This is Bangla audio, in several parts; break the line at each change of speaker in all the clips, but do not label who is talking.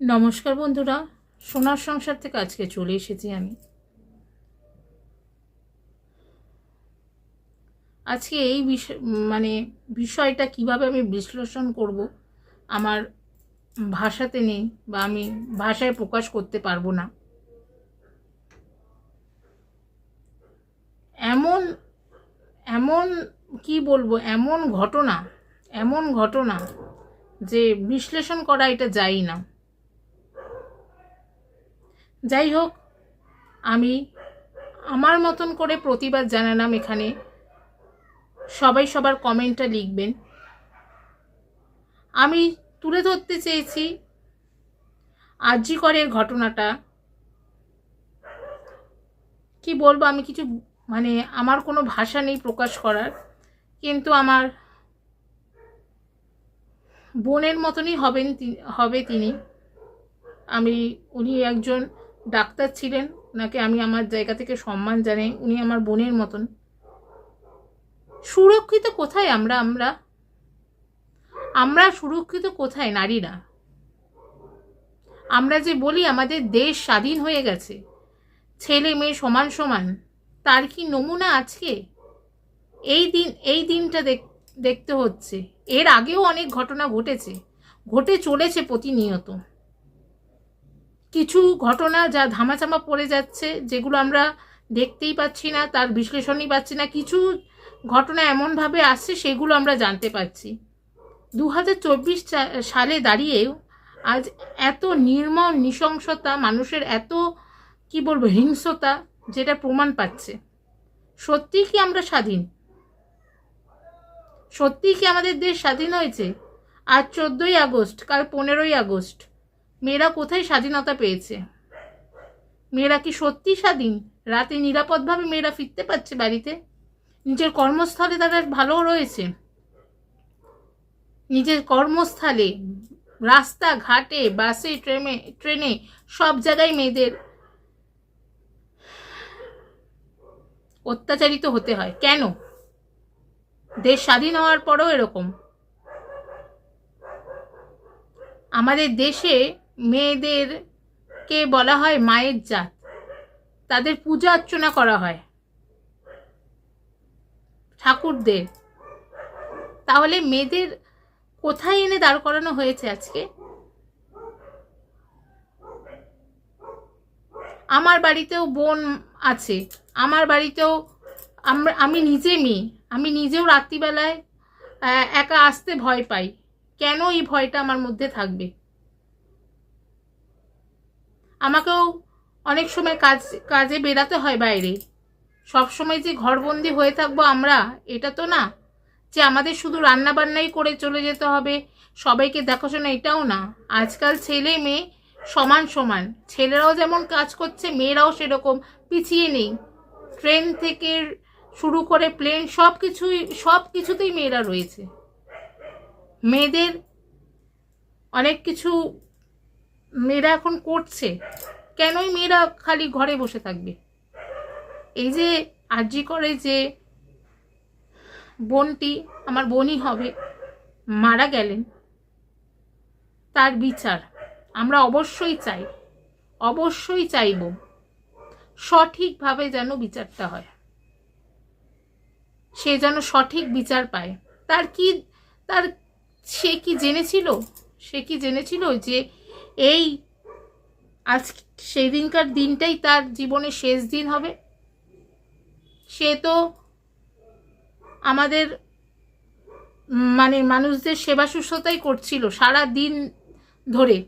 নমস্কার বন্ধুরা, সোনার সংসার থেকে আজকে চলে এসেছি আমি। আজকে এই বিষয় মানে বিষয়টা কীভাবে আমি বিশ্লেষণ করব, আমার ভাষাতে নেই বা আমি ভাষায় প্রকাশ করতে পারব না। এমন এমন কি বলব, এমন ঘটনা এমন ঘটনা যে বিশ্লেষণ করা এটা যায় না। যাই হোক, আমি আমার মতন করে প্রতিবাদ জানালাম এখানে। সবাই সবার কমেন্টটা লিখবেন। আমি তুলে ধরতে চেয়েছি আর্যিকরের ঘটনাটা। কি বলব, আমি কিছু মানে আমার কোনো ভাষা নেই প্রকাশ করার, কিন্তু আমার বোনের মতনই হবেন হবে তিনি। আমি, উনি একজন ডাক্তার ছিলেন, ওনাকে আমি আমার জায়গা থেকে সম্মান জানাই, উনি আমার বোনের মতন। সুরক্ষিত কোথায় আমরা? আমরা আমরা সুরক্ষিত কোথায়? নারীরা। আমরা যে বলি, আমাদের দেশ স্বাধীন হয়ে গেছে। ছেলে মেয়ে সমান সমান, তার কি নমুনা আজকে? এই দিন, এই দিনটা দেখ- দেখতে হচ্ছে। এর আগেও অনেক ঘটনা ঘটেছে। ঘটে চলেছে প্রতিনিয়ত। কিছু ঘটনা যা ধামাচামা পড়ে যাচ্ছে, যেগুলো আমরা দেখতেই পাচ্ছি না, তার বিশ্লেষণই পাচ্ছি না, কিছু ঘটনা এমনভাবে আসছে সেগুলো আমরা জানতে পারছি। দু হাজার চব্বিশ সালে দাঁড়িয়েও আজ এত নির্মম, নৃশংসতা, মানুষের এত, কি বলব, হিংসতা, যেটা প্রমাণ পাচ্ছে। সত্যি কি আমরা স্বাধীন? সত্যি কি আমাদের দেশ স্বাধীন হয়েছে? আজ চোদ্দোই আগস্ট, কাল পনেরোই আগস্ট মেয়েরা কোথায় স্বাধীনতা পেয়েছে? মেয়েরা কি সত্যি স্বাধীন? রাতে নিরাপদভাবে মেয়েরা ফিরতে পারছে বাড়িতে? নিজের কর্মস্থলে তারা ভালো রয়েছে। নিজের কর্মস্থলে রাস্তা ঘাটে বাসে ট্রেনে ট্রেনে, সব জায়গায় মেয়েদের অত্যাচারিত হতে হয়। কেন? দেশ স্বাধীন হওয়ার পরেও এরকম। আমাদের দেশে মেয়েদেরকে বলা হয় মায়ের জাত। তাদের পূজা অর্চনা করা হয়। ঠাকুরদের। তাহলে মেয়েদের কোথায় এনে দাঁড় করানো হয়েছে আজকে? আমার বাড়িতেও বোন আছে। আমার বাড়িতেও আমরা, আমি নিজে মেয়ে। আমি নিজেও রাত্রিবেলায় একা আসতে ভয় পাই। কেন এই ভয়টা আমার মধ্যে থাকবে? আমাকেও অনেক সময় কাজ, কাজে বেরাতে হয় বাইরে। সব সময় যে ঘরবন্দি হয়ে থাকব আমরা, এটা তো না। যে আমাদের শুধু রান্না বান্নাই করে চলে যেতে হবে, সবাইকে দেখাশোনা এটাও না। আজকাল ছেলে মেয়ে সমান সমান। ছেলেরাও যেমন কাজ করছে, মেয়েরাও সেরকম, পিছিয়ে নেই। ট্রেন থেকে শুরু করে প্লেন সব কিছুই সব কিছুতেই মেয়েরা রয়েছে। মেয়েদের অনেক কিছু মেয়েরা এখন করছে। কেনই মেয়েরা খালি ঘরে বসে থাকবে? এই যে আর্জি করে যে বোনটি, আমার বোনই হবে, মারা গেলেন, তার বিচার আমরা অবশ্যই চাই, অবশ্যই চাইব, সঠিকভাবে যেন বিচারটা হয়। সে যেন সঠিক বিচার পায়। তার কি, তার সে কি জেনেছিল? সে কি জেনেছিল যে এই, আজ সেই দিনকার দিনটাই তার জীবনের শেষ দিন হবে। সে তো আমাদের মানে মানুষদের সেবা শুশ্রূষাই করছিল সারা দিন ধরে।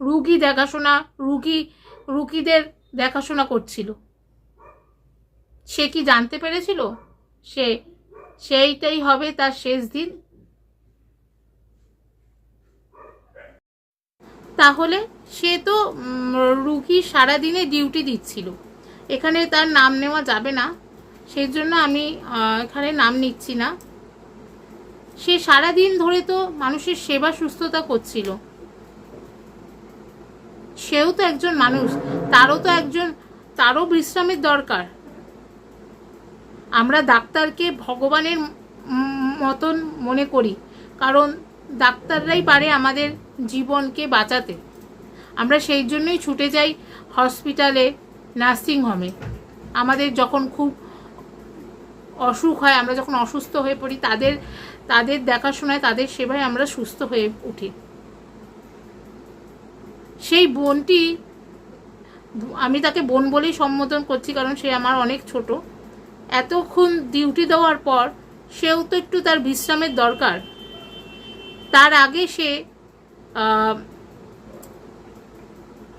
রুগী দেখাশোনা, রুগী, রুগীদের দেখাশোনা করছিল। সে কি জানতে পেরেছিল? সে, সেইটাই হবে তার শেষ দিন? তাহলে সে তো রুগী সারাদিনে ডিউটি দিচ্ছিল। এখানে তার নাম নেওয়া যাবে না। সেই জন্য আমি এখানে নাম নিচ্ছি না। সে সারাদিন ধরে তো মানুষের সেবা, সুস্থতা করছিল। সেও তো একজন মানুষ। তারও তো একজন, তারও বিশ্রামের দরকার। আমরা ডাক্তারকে ভগবানের মতন মনে করি। কারণ ডাক্তাররাই পারে আমাদের জীবনকে বাঁচাতে। আমরা সেই জন্যই ছুটে যাই হসপিটালে নার্সিংহোমে আমাদের যখন খুব অসুখ হয়, আমরা যখন অসুস্থ হয়ে পড়ি, তাদের তাদের দেখাশোনায়, তাদের সেবায় আমরা সুস্থ হয়ে উঠি। সেই বোনটি, আমি তাকে বোন বলেই সম্বোধন করছি, কারণ সে আমার অনেক ছোট। এতক্ষণ ডিউটি দেওয়ার পর, সেও তো একটু তার বিশ্রামের দরকার। তার আগে সে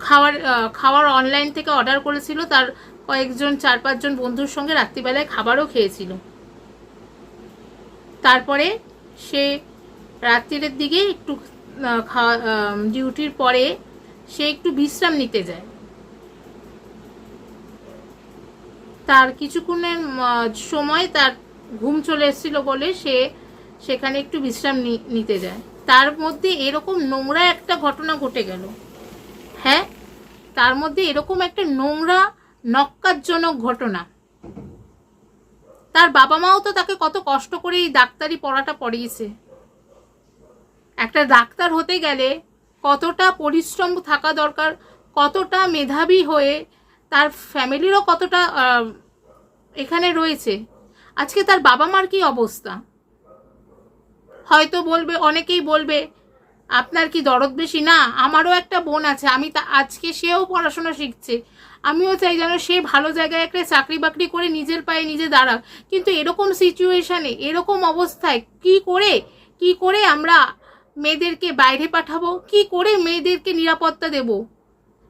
খাওয়ার খাওয়ার অনলাইন থেকে অর্ডার করেছিল, তার কয়েকজন, চার পাঁচজন বন্ধুর সঙ্গে রাত্রিবেলায় খাবারও খেয়েছিল। তারপরে সে রাত্রিরের দিকে একটু খাওয়া ডিউটির পরে সে একটু বিশ্রাম নিতে যায়। তার কিছুক্ষণের সময় তার ঘুম চলে এসেছিল বলে সে সেখানে একটু বিশ্রাম নিতে যায়। তার মধ্যে এরকম নোংরা একটা ঘটনা ঘটে গেল। হ্যাঁ? তার মধ্যে এরকম একটা নোংরা নক্কারজনক ঘটনা। তার বাবা মাও তো তাকে কত কষ্ট করে এই ডাক্তারি পড়াটা পড়িয়েছে। একটা ডাক্তার হতে গেলে কতটা পরিশ্রম থাকা দরকার, কতটা মেধাবী হয়ে তার ফ্যামিলিরও কতটা এখানে রয়েছে। আজকে তার বাবা মার কি অবস্থা? হয়তো বলবে, অনেকেই বলবে, আপনার কি দরদ বেশি? না, আমারও একটা বোন আছে, আমি তা, আজকে সেও পড়াশোনা শিখছে। আমিও চাই যেন সে ভালো জায়গায় একটা চাকরি বাকরি করে নিজের পায়ে নিজে দাঁড়াক। কিন্তু এরকম সিচুয়েশানে এরকম অবস্থায় কি করে কি করে আমরা মেয়েদেরকে বাইরে পাঠাবো? কি করে মেয়েদেরকে নিরাপত্তা দেব?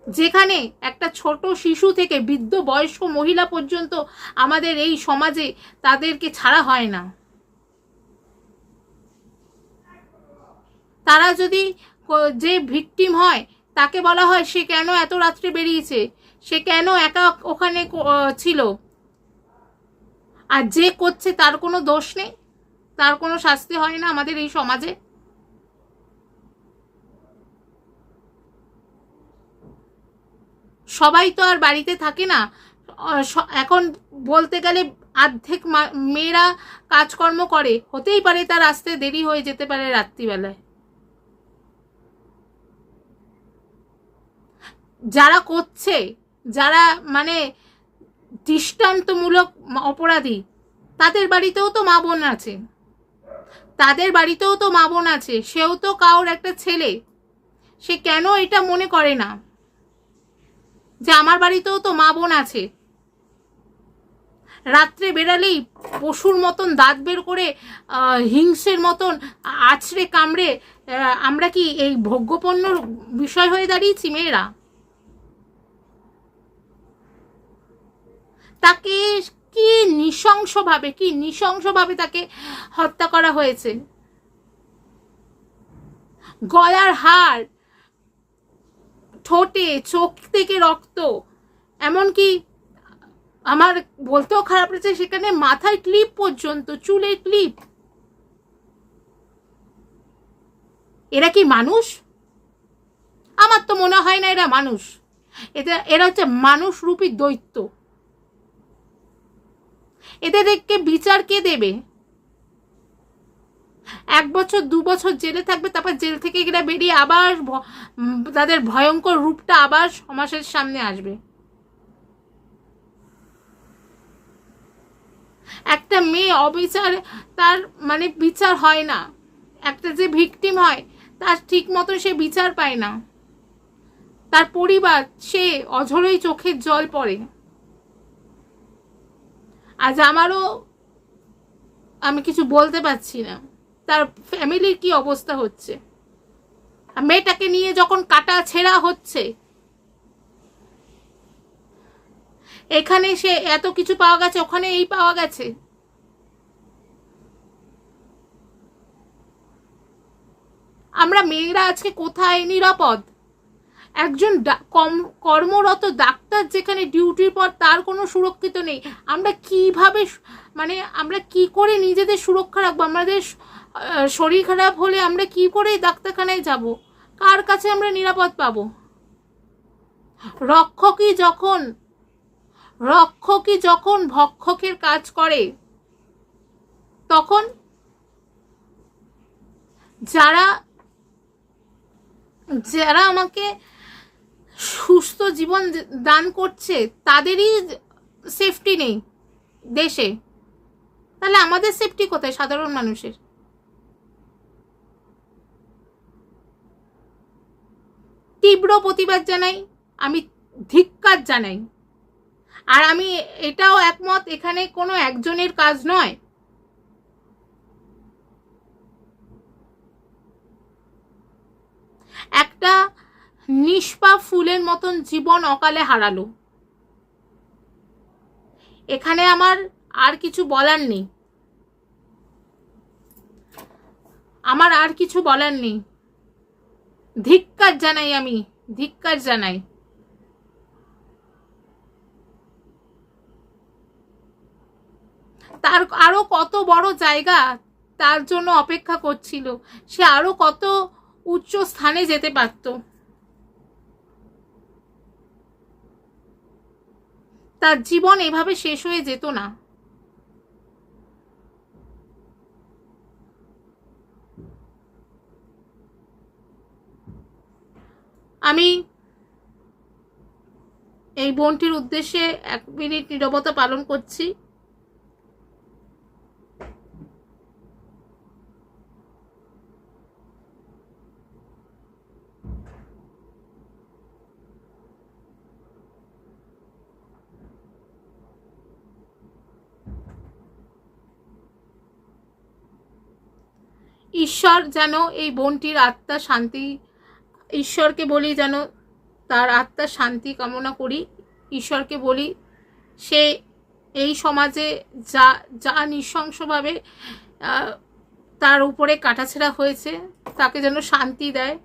যেখানে একটা ছোট শিশু থেকে বৃদ্ধ বয়স্ক মহিলা পর্যন্ত আমাদের এই সমাজে তাদেরকে ছাড়া হয় না। তারা যদি যে ভিকটিম হয়, তাকে বলা হয়, সে কেন এত রাত্রে বেরিয়েছে? সে কেন একা ওখানে ছিল? আর যে করছে, তার কোনো দোষ নেই? তার কোনো শাস্তি হয় না আমাদের এই সমাজে? সবাই তো আর বাড়িতে থাকে না। এখন বলতে গেলে অর্ধেক মা- মেয়েরা কাজকর্ম করে। হতেই পারে তার আসতে দেরি হয়ে যেতে পারে রাত্রিবেলায়। যারা করছে, যারা মানে দৃষ্টান্তমূলক অপরাধী, তাদের বাড়িতেও তো মা বোন আছে। তাদের বাড়িতেও তো মা বোন আছে, সেও তো কারোর একটা ছেলে। সে কেন এটা মনে করে না? যে আমার বাড়িতেও তো মা বোন আছে। রাত্রে বেরালেই পশুর মতন দাঁত বের করে হিংসের মতন আছড়ে কামড়ে আমরা কি এই ভোগ্যপণ্যর বিষয় হয়ে দাঁড়িয়েছি মেয়েরা? তাকে কি নৃশংসভাবে কি নৃশংসভাবে তাকে হত্যা করা হয়েছে? গলার হাড় ঠোঁটে, চোখ থেকে রক্ত, এমনকি আমার বলতেও খারাপ লাগছে সেখানে মাথায় ক্লিপ পর্যন্ত, চুলের ক্লিপ। এরা কি মানুষ? আমার তো মনে হয় না এরা মানুষ। এটা, এরা হচ্ছে মানুষ রূপী দৈত্য। এদেরকে বিচার কে দেবে? এক বছর, দু বছর জেলে থাকবে, তারপর জেল থেকে এরা বেরিয়ে আবার তাদের ভয়ঙ্কর রূপটা আবার সমাজের সামনে আসবে। একটা মেয়ে অবিচার, তার মানে বিচার হয় না। একটা যে ভিকটিম হয়, তার ঠিক মতো সে বিচার পায় না। তার পরিবার, সে অঝরেই চোখের জল পড়ে। আজ আমারও আমি কিছু বলতে পারছি না। তার ফ্যামিলির কি অবস্থা হচ্ছে? মেয়েটাকে নিয়ে যখন কাটা ছেঁড়া হচ্ছে, এখানে সে এত কিছু পাওয়া গেছে ওখানে এই পাওয়া গেছে। আমরা মেয়েরা আজকে কোথায়? নিরাপদ। একজন কর্মরত ডাক্তার যেখানে ডিউটির পর তার কোনো সুরক্ষিত নেই। আমরা কীভাবে মানে আমরা কি করে নিজেদের সুরক্ষা রাখব? আমাদের শরীর খারাপ হলে আমরা কি করে ডাক্তারখানায় যাব? কার কাছে আমরা নিরাপদ পাব? রক্ষকই যখন রক্ষকই যখন ভক্ষকের কাজ করে, তখন যারা যারা আমাকে সুস্থ জীবন দান করছে, তাদেরই সেফটি নেই দেশে। তাহলে আমাদের সেফটি কোথায় সাধারণ মানুষের? তীব্র প্রতিবাদ জানাই, আমি ধিক্কার জানাই। আর আমি এটাও একমত, এখানে কোনো একজনের কাজ নয়। একটা নিষ্পাপ ফুলের মতন জীবন অকালে হারালো। এখানে আমার আর কিছু বলার নেই। আমার আর কিছু বলার নেই। ধিক্কার জানাই আমি, ধিক্কার জানাই। তার আরও কত বড় জায়গা তার জন্য অপেক্ষা করছিল। সে আরও কত উচ্চ স্থানে যেতে পারত। তার জীবন এভাবে শেষ হয়ে যেত না। আমি এই বোনটির উদ্দেশ্যে এক মিনিট নিরবতা পালন করছি। ঈশ্বর যেন এই বোনটির আত্মা শান্তি, ঈশ্বরকে বলি যেন তার আত্মার শান্তি কামনা করি। ঈশ্বরকে বলি সে এই সমাজে যা যা নৃশংসভাবে তার উপরে কাটাছেড়া হয়েছে, তাকে যেন শান্তি দেয়,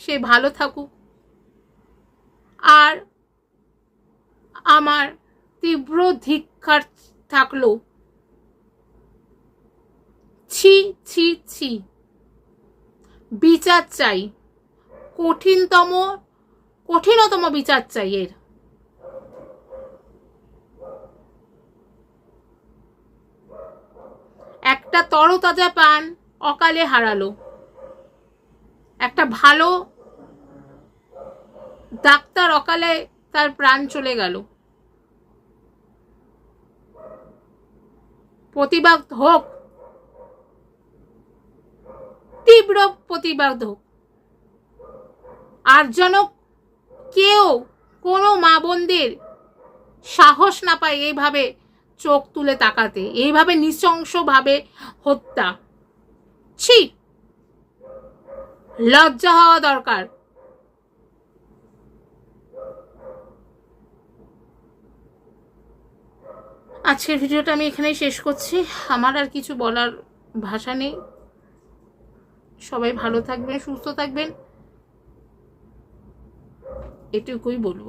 সে ভালো থাকুক। আর আমার তীব্র ধিক্ষার থাকল ছি ছি ছি। বিচার চাই। কঠিনতম কঠিনতম বিচার চাই এর। একটা তরতাজা পান অকালে হারালো। একটা ভালো ডাক্তার অকালে তার প্রাণ চলে গেল। প্রতিবাদ হোক তীব্র প্রতিবাদ হোক। আর যেন কেউ কোনো মা বোনদের সাহস না পায় এইভাবে চোখ তুলে তাকাতে, এইভাবে নৃশংসভাবে হত্যা। ছি, লজ্জা হওয়া দরকার। আজকের ভিডিওটা আমি এখানেই শেষ করছি। আমার আর কিছু বলার ভাষা নেই। সবাই ভালো থাকবেন সুস্থ থাকবেন। এটুকুই বলব।